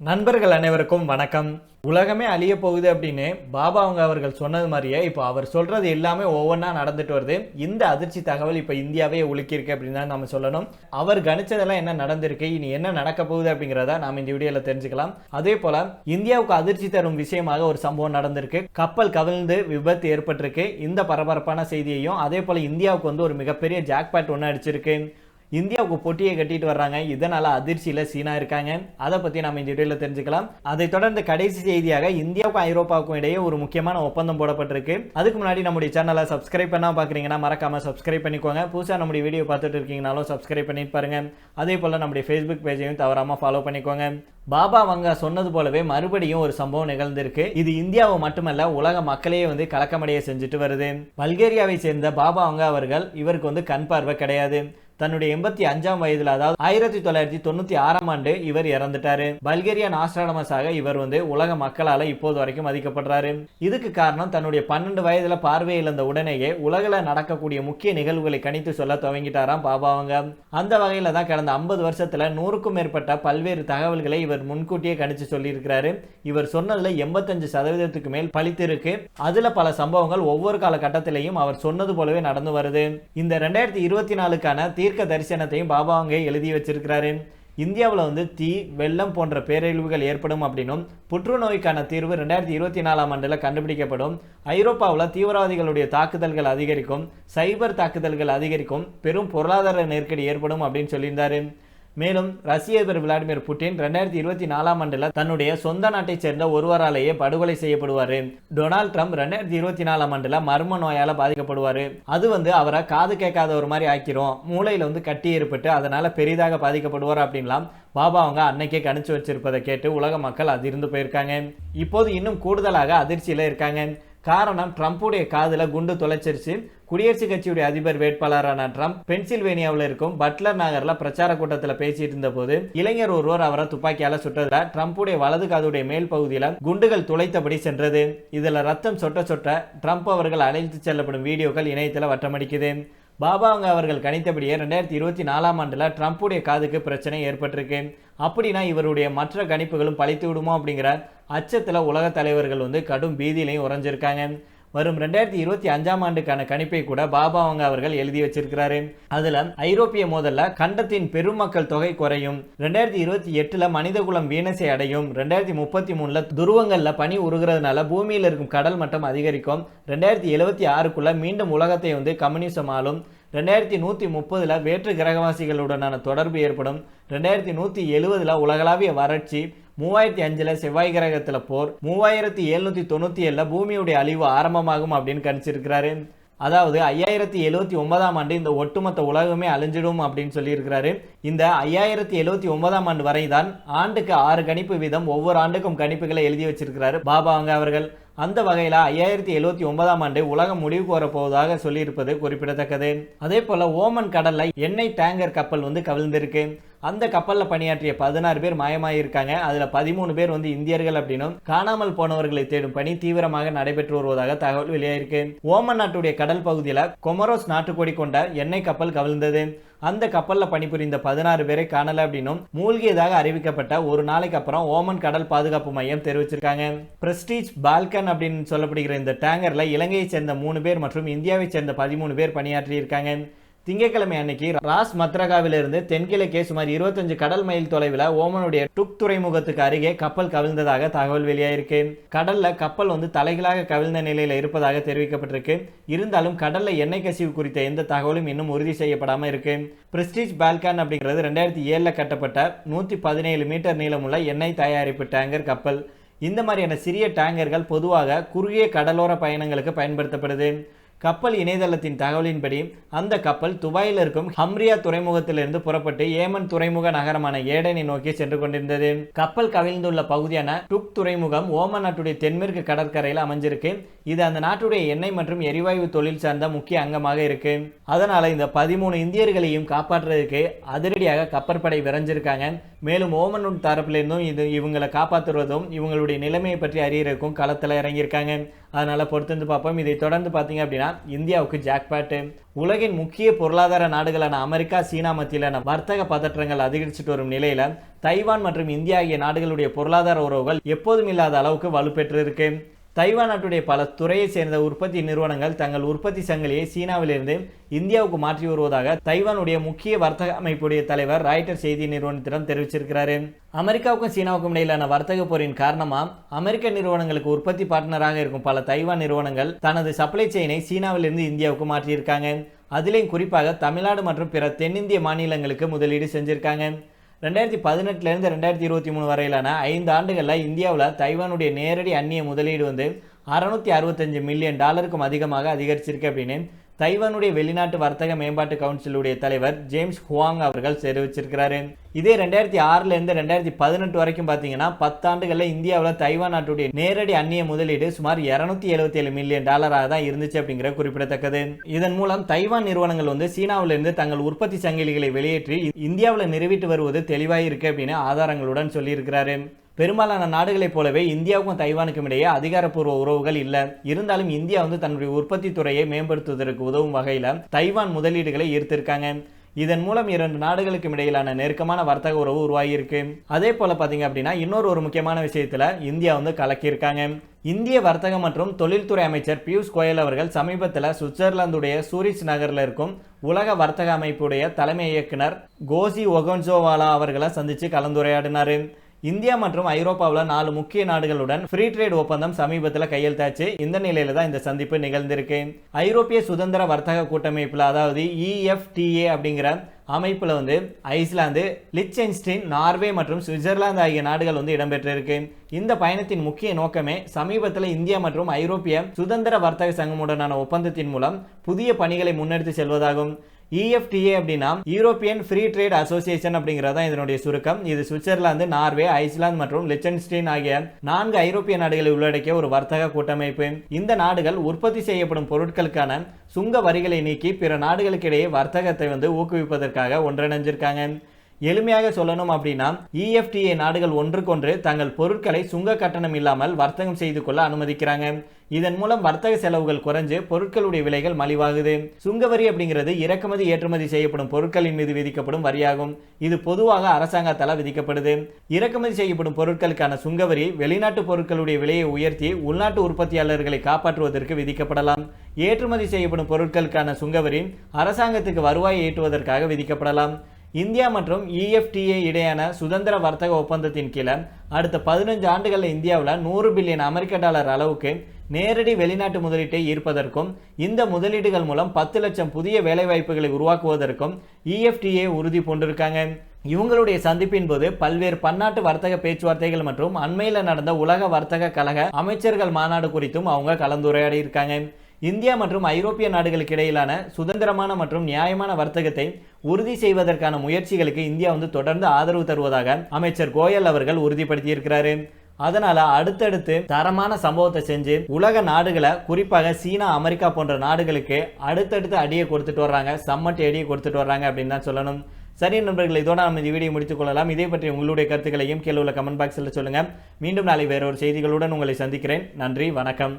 நண்பர்கள் அனைவருக்கும் வணக்கம். உலகமே அழிய போகுது அப்படின்னு பாபா அவங்க அவர்கள் சொன்னது மாதிரியே இப்போ அவர் சொல்றது எல்லாமே ஒவ்வொன்றா நடந்துட்டு வருது. இந்த அதிர்ச்சி தகவல் இப்போ இந்தியாவே உலுக்கியிருக்கு அப்படின்னு தான் நம்ம சொல்லணும். அவர் கணிச்சதெல்லாம் என்ன நடந்திருக்கு இனி என்ன நடக்க போகுது அப்படிங்கிறத நாம் இந்த வீடியோவில் தெரிஞ்சுக்கலாம். அதே போல இந்தியாவுக்கு அதிர்ச்சி தரும் விஷயமாக ஒரு சம்பவம் நடந்திருக்கு. கப்பல் கவிழ்ந்து விபத்து ஏற்பட்டிருக்கு. இந்த பரபரப்பான செய்தியையும் அதே போல இந்தியாவுக்கு வந்து ஒரு மிகப்பெரிய ஜாக்பேட் ஒன்று அடிச்சிருக்கு. இந்தியாவுக்கு பொட்டியை கட்டிட்டு வர்றாங்க. இதனால அதிர்ச்சியில சீனா இருக்காங்க. அதை பத்தி நம்ம இந்த வீடியோல தெரிஞ்சுக்கலாம். அதை தொடர்ந்து கடைசி செய்தியாக இந்தியாவுக்கும் ஐரோப்பாவுக்கும் இடையே ஒரு முக்கியமான ஒப்பந்தம் போடப்பட்டிருக்கு. அதுக்கு முன்னாடி நம்முடைய சேனலை சப்ஸ்கிரைப் பண்ணால் பாக்குறீங்கன்னா மறக்காம சப்ஸ்கிரைப் பண்ணிக்கோங்க. புதுசா நம்முடைய வீடியோ பார்த்துட்டு இருக்கீங்கனாலும் சப்ஸ்கிரைப் பண்ணிட்டு பாருங்க. அதே போல நம்முடைய ஃபேஸ்புக் பேஜையும் தவறாம ஃபாலோ பண்ணிக்கோங்க. பாபா வங்க சொன்னது போலவே மறுபடியும் ஒரு சம்பவம் நிகழ்ந்திருக்கு. இது இந்தியாவை மட்டுமல்ல உலக மக்களையே வந்து கலக்கமடைய செஞ்சுட்டு வருது. பல்கேரியாவை சேர்ந்த பாபா வங்க அவர்கள் இவருக்கு வந்து கண் பார்வை கிடையாது. தன்னுடைய எண்பத்தி அஞ்சாம் வயதுல அதாவது ஆயிரத்தி தொள்ளாயிரத்தி தொண்ணூத்தி ஆறாம் ஆண்டு இவர் இறந்துட்டாரு. பல்கேரியா ஆஸ்ட்ராடமஸாக இவர் வந்து உலக மக்களால இப்போது வரைக்கும் மதிக்கப்படுறாரு. இதுக்கு காரணம் தன்னுடைய பன்னெண்டு வயதுல பார்வை இழந்த உடனேயே உலகில் நடக்கக்கூடிய முக்கிய நிகழ்வுகளை கணித்து சொல்ல துவங்கிட்டாராம் பாபா அவங்க. அந்த வகையில தான் கடந்த ஐம்பது வருஷத்துல நூறுக்கும் மேற்பட்ட பல்வேறு தகவல்களை இவர் முன்கூட்டியே கணிச்சு சொல்லியிருக்கிறாரு. இவர் சொன்னதுல எண்பத்தஞ்சு சதவீதத்துக்கு மேல் பழித்திருக்கு. அதுல பல சம்பவங்கள் ஒவ்வொரு காலகட்டத்திலையும் அவர் சொன்னது போலவே நடந்து வருது. இந்த ரெண்டாயிரத்தி இருபத்தி நாலுக்கான தீர்க்க தரிசனத்தையும் பாபா அங்கே எழுதி வச்சிருக்கிறாரு இந்தியாவில் வந்து தீ வெள்ளம் போன்ற பேரழிவுகள் ஏற்படும் அப்படின்னும் புற்றுநோய்க்கான தீர்வு ரெண்டாயிரத்தி இருபத்தி நாலாம் ஆண்டில் கண்டுபிடிக்கப்படும். ஐரோப்பாவில் தீவிரவாதிகளுடைய தாக்குதல்கள் அதிகரிக்கும் சைபர் தாக்குதல்கள் அதிகரிக்கும் பெரும் பொருளாதார நெருக்கடி ஏற்படும் அப்படின்னு சொல்லியிருந்தாரு. மேலும் ரஷ்ய அதிபர் விளாடிமிர் புட்டின் ரெண்டாயிரத்தி இருபத்தி நாலாம் ஆண்டில் தன்னுடைய சொந்த நாட்டை சேர்ந்த ஒருவராலேயே படுகொலை செய்யப்படுவார். டொனால்ட் ட்ரம்ப் ரெண்டாயிரத்தி இருபத்தி நாலாம் ஆண்டில் மர்ம நோயால் பாதிக்கப்படுவார். அது வந்து அவரை காது கேட்காத ஒரு மாதிரி ஆக்கிரும். மூளையில வந்து கட்டி ஏற்பட்டு அதனால பெரிதாக பாதிக்கப்படுவார் அப்படின்லாம் பாபா அவங்க அன்னைக்கே கணிச்சு வச்சிருப்பதை கேட்டு உலக மக்கள் அதிர்ந்து போயிருக்காங்க. இப்போது இன்னும் கூடுதலாக அதிர்ச்சியில் இருக்காங்க. காரணம் ட்ரம்ப்புடைய காதில் குண்டு தொலைச்சிருச்சு. குடியரசுக் கட்சியுடைய அதிபர் வேட்பாளரான ட்ரம்ப் பென்சில்வேனியாவில் இருக்கும் பட்லர் நகரில் பிரச்சார கூட்டத்தில் பேசிட்டு இருந்த போது இளைஞர் ஒருவர் அவரை துப்பாக்கியால் சுட்டதில் ட்ரம்ப்புடைய வலது காதுடைய மேல் பகுதியில் குண்டுகள் துளைத்தபடி சென்றது. இதில் ரத்தம் சொட்ட சொட்ட ட்ரம்ப் அவர்கள் அழைத்து செல்லப்படும் வீடியோக்கள் இணையத்தில் வட்டமடிக்குது. பாபா அவங்க அவர்கள் கணித்தபடியே ரெண்டாயிரத்தி இருபத்தி நாலாம் ஆண்டில் ட்ரம்ப்புடைய காதுக்கு பிரச்சனை ஏற்பட்டிருக்கு. அப்படின்னா இவருடைய மற்ற கணிப்புகளும் பழித்து விடுமோ அப்படிங்கிற அச்சத்தில் உலக தலைவர்கள் வந்து கடும் பீதியிலையும் உறைஞ்சிருக்காங்க. வரும் ரெண்டாயிரத்தி இருபத்தி அஞ்சாம் ஆண்டுக்கான கணிப்பை கூட பாபா அவங்க அவர்கள் எழுதி வச்சிருக்கிறாரு. அதுல ஐரோப்பிய மோதல்ல கண்டத்தின் பெருமக்கள் தொகை குறையும். ரெண்டாயிரத்தி இருபத்தி எட்டுல மனிதகுலம் வீனஸை அடையும். ரெண்டாயிரத்தி முப்பத்தி மூணுல துருவங்கள்ல பனி உருகிறதுனால பூமியில் இருக்கும் கடல் மட்டம் அதிகரிக்கும். ரெண்டாயிரத்தி எழுபத்தி ஆறுக்குள்ள மீண்டும் உலகத்தை வந்து கம்யூனிசம் ஆளும். ரெண்டாயிரத்தி நூற்றி முப்பதில் வேற்று கிரகவாசிகளுடனான தொடர்பு ஏற்படும். ரெண்டாயிரத்தி நூற்றி எழுபதில் உலகளாவிய வறட்சி மூவாயிரத்தி அஞ்சில் செவ்வாய் கிரகத்தில் போர் மூவாயிரத்தி எழுநூற்றி தொண்ணூற்றி ஏழில் பூமியுடைய அழிவு ஆரம்பமாகும் அப்படின்னு கணிச்சிருக்கிறாரு. அதாவது ஐயாயிரத்தி எழுவத்தி ஒன்பதாம் ஆண்டு இந்த ஒட்டுமொத்த உலகமே அழிஞ்சிடும் அப்படின்னு சொல்லியிருக்கிறாரு. இந்த ஐயாயிரத்தி எழுவத்தி ஒன்பதாம் ஆண்டு வரை தான் ஆண்டுக்கு ஆறு கணிப்பு வீதம் ஒவ்வொரு ஆண்டுக்கும் கணிப்புகளை எழுதி வச்சிருக்கிறாரு பாபா அங்க அவர்கள். அந்த வகையில் ஐயாயிரத்தி எழுவத்தி ஒன்பதாம் ஆண்டு உலகம் முடிவுக்கு வரப்போவதாக சொல்லியிருப்பது குறிப்பிடத்தக்கது. அதே போல ஓமன் கடல்ல எண்ணெய் டேங்கர் கப்பல் வந்து கவிழ்ந்திருக்கு. அந்த கப்பலில் பணியாற்றிய பதினாறு பேர் மாயமாயிருக்காங்க. அதில் பதிமூணு பேர் வந்து இந்தியர்கள் அப்படின்னும் காணாமல் போனவர்களை தேடும் பணி தீவிரமாக நடைபெற்று வருவதாக தகவல் வெளியாயிருக்கு. ஓமன் நாட்டுடைய கடல் பகுதியில் கொமரோஸ் நாட்டுக்கொடி கொண்ட எண்ணெய் கப்பல் கவிழ்ந்தது. அந்த கப்பலில் பணிபுரிந்த பதினாறு பேரை காணல அப்படின்னும் மூழ்கியதாக அறிவிக்கப்பட்ட ஒரு நாளைக்கு அப்புறம் ஓமன் கடல் பாதுகாப்பு மையம் தெரிவிச்சிருக்காங்க. பிரஸ்டீஜ் பால்கன் அப்படின்னு சொல்லப்படுகிற இந்த டேங்கரில் இலங்கையை சேர்ந்த மூணு பேர் மற்றும் இந்தியாவை சேர்ந்த பதிமூணு பேர் பணியாற்றியிருக்காங்க. திங்கட்கிழமை அன்னைக்கு ராஸ் மத்ரகாவிலிருந்து தென்கிழக்கே சுமார் இருபத்தஞ்சு கடல் மைல் தொலைவில் ஓமனுடைய டுக் துறைமுகத்துக்கு அருகே கப்பல் கவிழ்ந்ததாக தகவல் வெளியாயிருக்கு. கடல்ல கப்பல் வந்து தலைகளாக கவிழ்ந்த நிலையில் இருப்பதாக தெரிவிக்கப்பட்டிருக்கு. இருந்தாலும் கடல்ல எண்ணெய் கசிவு குறித்த எந்த தகவலும் இன்னும் உறுதி செய்யப்படாம இருக்கு. பிரஸ்டீஜ் பால்கான் அப்படிங்கிறது ரெண்டாயிரத்தி ஏழில் கட்டப்பட்ட நூற்றி பதினேழு மீட்டர் நீளமுள்ள எண்ணெய் தயாரிப்பு டேங்கர் கப்பல். இந்த மாதிரியான சிறிய டேங்கர்கள் பொதுவாக குறுகிய கடலோர பயணங்களுக்கு பயன்படுத்தப்படுது. கப்பல் இணையதளத்தின் தகவலின்படி அந்த கப்பல் துபாயில் இருக்கும் ஹம்ரியா துறைமுகத்திலிருந்து புறப்பட்டு ஏமன் துறைமுக நகரமான ஏடனை நோக்கி சென்று கொண்டிருந்தது. கப்பல் கவிழ்ந்துள்ள பகுதியான டுக் துறைமுகம் ஓமன் நாட்டுடைய தென்மேற்கு கடற்கரையில் அமைஞ்சிருக்கு. இது அந்த நாட்டுடைய எண்ணெய் மற்றும் எரிவாயு தொழில் சார்ந்த முக்கிய அங்கமாக இருக்கு. அதனால இந்த பதிமூணு இந்தியர்களையும் காப்பாற்றுறதுக்கு அதிரடியாக கப்பற்படை விரைஞ்சிருக்காங்க. மேலும் ஓமனூன் தரப்பிலிருந்தும் இது இவங்களை காப்பாற்றுவதும் இவங்களுடைய நிலைமையை பற்றி அறியறதுக்கும் களத்தில் இறங்கியிருக்காங்க. அதனால் பொறுத்திருந்து பார்ப்போம். இதை தொடர்ந்து பார்த்தீங்க அப்படின்னா இந்தியாவுக்கு ஜாக்பாட்டு உலகின் முக்கிய பொருளாதார நாடுகளான அமெரிக்கா சீனா மத்தியிலான வர்த்தக பதற்றங்கள் அதிகரிச்சுட்டு வரும் நிலையில் தைவான் மற்றும் இந்தியா ஆகிய நாடுகளுடைய பொருளாதார உறவுகள் எப்போதும் இல்லாத அளவுக்கு வலுப்பெற்று இருக்குது தைவான் நாட்டுடைய பல துறையை சேர்ந்த உற்பத்தி நிறுவனங்கள் தங்கள் உற்பத்தி சங்கிலியை சீனாவிலிருந்து இந்தியாவுக்கு மாற்றி வருவதாக தைவானுடைய முக்கிய வர்த்தக அமைப்புடைய தலைவர் ராய்டர் செய்தி நிறுவனத்திடம் தெரிவிச்சிருக்கிறாரு. அமெரிக்காவுக்கும் சீனாவுக்கும் இடையிலான வர்த்தக போரின் காரணமாக அமெரிக்க நிறுவனங்களுக்கு உற்பத்தி பார்ட்னராக இருக்கும் பல தைவான் நிறுவனங்கள் தனது சப்ளை செயினை சீனாவிலிருந்து இந்தியாவுக்கு மாற்றியிருக்காங்க. அதிலேயும் குறிப்பாக தமிழ்நாடு மற்றும் பிற தென்னிந்திய மாநிலங்களுக்கு முதலீடு செஞ்சிருக்காங்க. ரெண்டாயிரத்தி பதினெட்டுலேருந்து ரெண்டாயிரத்தி இருபத்தி மூணு வரையிலான ஐந்து ஆண்டுகளில் இந்தியாவில் தைவானுடைய நேரடி அந்நிய முதலீடு வந்து அறநூற்றி அறுபத்தஞ்சு மில்லியன் டாலருக்கும் அதிகமாக அதிகரிச்சிருக்கு அப்படின்னு தைவானுடைய வெளிநாட்டு வர்த்தக மேம்பாட்டு கவுன்சிலுடைய தலைவர் ஜேம்ஸ் ஹுவாங் அவர்கள் தெரிவிச்சிருக்கிறாரு. இதே ரெண்டாயிரத்தி ஆறுலேருந்து ரெண்டாயிரத்தி பதினெட்டு வரைக்கும் பார்த்தீங்கன்னா பத்தாண்டுகளில் இந்தியாவில் தைவான் நாட்டுடைய நேரடி அந்நிய முதலீடு சுமார் இரநூத்தி எழுபத்தி ஏழு மில்லியன் டாலராக தான் இருந்துச்சு அப்படிங்கிற குறிப்பிடத்தக்கது. இதன் மூலம் தைவான் நிறுவனங்கள் வந்து சீனாவிலிருந்து தங்கள் உற்பத்தி சங்கிலிகளை வெளியேற்றி இந்தியாவில் நிறுவிட்டு வருவது தெளிவாக இருக்கு அப்படின்னு ஆதாரங்களுடன் சொல்லியிருக்கிறாரு. பெரும்பாலான நாடுகளைப் போலவே இந்தியாவுக்கும் தைவானுக்கும் இடையே அதிகாரப்பூர்வ உறவுகள் இல்லை. இருந்தாலும் இந்தியா வந்து தன்னுடைய உற்பத்தி துறையை மேம்படுத்துவதற்கு உதவும் வகையில் தைவான் முதலீடுகளை ஈர்த்திருக்காங்க. இதன் மூலம் இரண்டு நாடுகளுக்கும் இடையிலான நெருக்கமான வர்த்தக உறவு உருவாகியிருக்கு. அதே போல பார்த்தீங்க அப்படின்னா இன்னொரு ஒரு முக்கியமான விஷயத்தில் இந்தியா வந்து கலக்கியிருக்காங்க. இந்திய வர்த்தக மற்றும் தொழில்துறை அமைச்சர் பியூஷ் கோயல் அவர்கள் சமீபத்தில் சுவிட்சர்லாந்துடைய சூரிச் நகரில் இருக்கும் உலக வர்த்தக அமைப்புடைய தலைமை இயக்குனர் கோசி ஒகன்சோவாலா அவர்களை சந்தித்து கலந்துரையாடினாரு. இந்தியா மற்றும் ஐரோப்பாவில் நாலு முக்கிய நாடுகளுடன் ஃப்ரீ ட்ரேட் ஒப்பந்தம் சமீபத்தில் கையெழுத்தாச்சு. இந்த நிலையில தான் இந்த சந்திப்பு நிகழ்ந்திருக்கு. ஐரோப்பிய சுதந்திர வர்த்தக கூட்டமைப்பில் அதாவது இஎஃப்டிஏ அப்படிங்கிற அமைப்பில் வந்து ஐஸ்லாந்து லிச்சென்ஸ்டீன் நார்வே மற்றும் சுவிட்சர்லாந்து ஆகிய நாடுகள் வந்து இடம்பெற்றிருக்கு. இந்த பயணத்தின் முக்கிய நோக்கமே சமீபத்தில் இந்தியா மற்றும் ஐரோப்பிய சுதந்திர வர்த்தக சங்கமுடனான ஒப்பந்தத்தின் மூலம் புதிய பணிகளை முன்னெடுத்து செல்வதாகும். இஎஃப்டிஏ அப்படின்னா யூரோப்பியன் ஃப்ரீ ட்ரேட் அசோசியேஷன் அப்படிங்கிறது தான் இதனுடைய சுருக்கம். இது சுவிட்சர்லாந்து நார்வே ஐஸ்லாந்து மற்றும் லிச்சன்ஸ்டீன் ஆகிய நான்கு ஐரோப்பிய நாடுகளை உள்ளடக்கிய ஒரு வர்த்தக கூட்டமைப்பு. இந்த நாடுகள் உற்பத்தி செய்யப்படும் பொருட்களுக்கான சுங்க வரிகளை நீக்கி பிற நாடுகளுக்கிடையே வர்த்தகத்தை வந்து ஊக்குவிப்பதற்காக ஒன்றிணைஞ்சிருக்காங்க. எளிமையாக சொல்லணும் அப்படின்னா இஎஃப்டிஏ நாடுகள் ஒன்றுக்கொன்று தங்கள் பொருட்களை சுங்க கட்டணம் இல்லாமல் வர்த்தகம் செய்து கொள்ள அனுமதிக்கிறாங்க. இதன் மூலம் வர்த்தக செலவுகள் குறைஞ்சு பொருட்களுடைய விலைகள் மலிவாகுது. சுங்கவரி அப்படிங்கிறது இறக்குமதி ஏற்றுமதி செய்யப்படும் பொருட்களின் மீது விதிக்கப்படும் வரியாகும். இது பொதுவாக அரசாங்கத்தால் விதிக்கப்படுது. இறக்குமதி செய்யப்படும் பொருட்களுக்கான சுங்கவரி வெளிநாட்டு பொருட்களுடைய விலையை உயர்த்தி உள்நாட்டு உற்பத்தியாளர்களை காப்பாற்றுவதற்கு விதிக்கப்படலாம். ஏற்றுமதி செய்யப்படும் பொருட்களுக்கான சுங்கவரி அரசாங்கத்துக்கு வருவாயை ஈட்டுவதற்காக விதிக்கப்படலாம். இந்தியா மற்றும் இஎஃப்டிஏ இடையான சுதந்திர வர்த்தக ஒப்பந்தத்தின் கீழே அடுத்த பதினஞ்சு ஆண்டுகளில் இந்தியாவில் நூறு பில்லியன் அமெரிக்க டாலர் அளவுக்கு நேரடி வெளிநாட்டு முதலீட்டை ஈர்ப்பதற்கும் இந்த முதலீடுகள் மூலம் பத்து லட்சம் புதிய வேலைவாய்ப்புகளை உருவாக்குவதற்கும் இஎஃப்டிஏ உறுதி பூண்டிருக்காங்க. இவங்களுடைய சந்திப்பின் போது பல்வேறு பன்னாட்டு வர்த்தக பேச்சுவார்த்தைகள் மற்றும் அண்மையில் நடந்த உலக வர்த்தக கழக அமைச்சர்கள் மாநாடு குறித்தும் அவங்க கலந்துரையாடி இருக்காங்க இந்தியா மற்றும் ஐரோப்பிய நாடுகளுக்கு இடையிலான சுதந்திரமான மற்றும் நியாயமான வர்த்தகத்தை உறுதி செய்வதற்கான முயற்சிகளுக்கு இந்தியா வந்து தொடர்ந்து ஆதரவு தருவதாக அமைச்சர் கோயல் அவர்கள் உறுதிப்படுத்தியிருக்கிறாரு. அதனால அடுத்தடுத்து தரமான சம்பவத்தை செஞ்சு உலக நாடுகளை குறிப்பாக சீனா அமெரிக்கா போன்ற நாடுகளுக்கு அடுத்தடுத்து அடியை கொடுத்துட்டு வர்றாங்க. சம்மட்டு அடியை கொடுத்துட்டு வர்றாங்க அப்படின்னு தான் சொல்லணும். சரி நண்பர்கள் இதோட நம்ம இந்த வீடியோ முடித்துக் கொள்ளலாம். இதே பற்றி உங்களுடைய கருத்துக்களையும் கீழே உள்ள கமெண்ட் பாக்ஸில் சொல்லுங்கள் மீண்டும் நாளை வேறொரு செய்திகளுடன் உங்களை சந்திக்கிறேன். நன்றி வணக்கம்.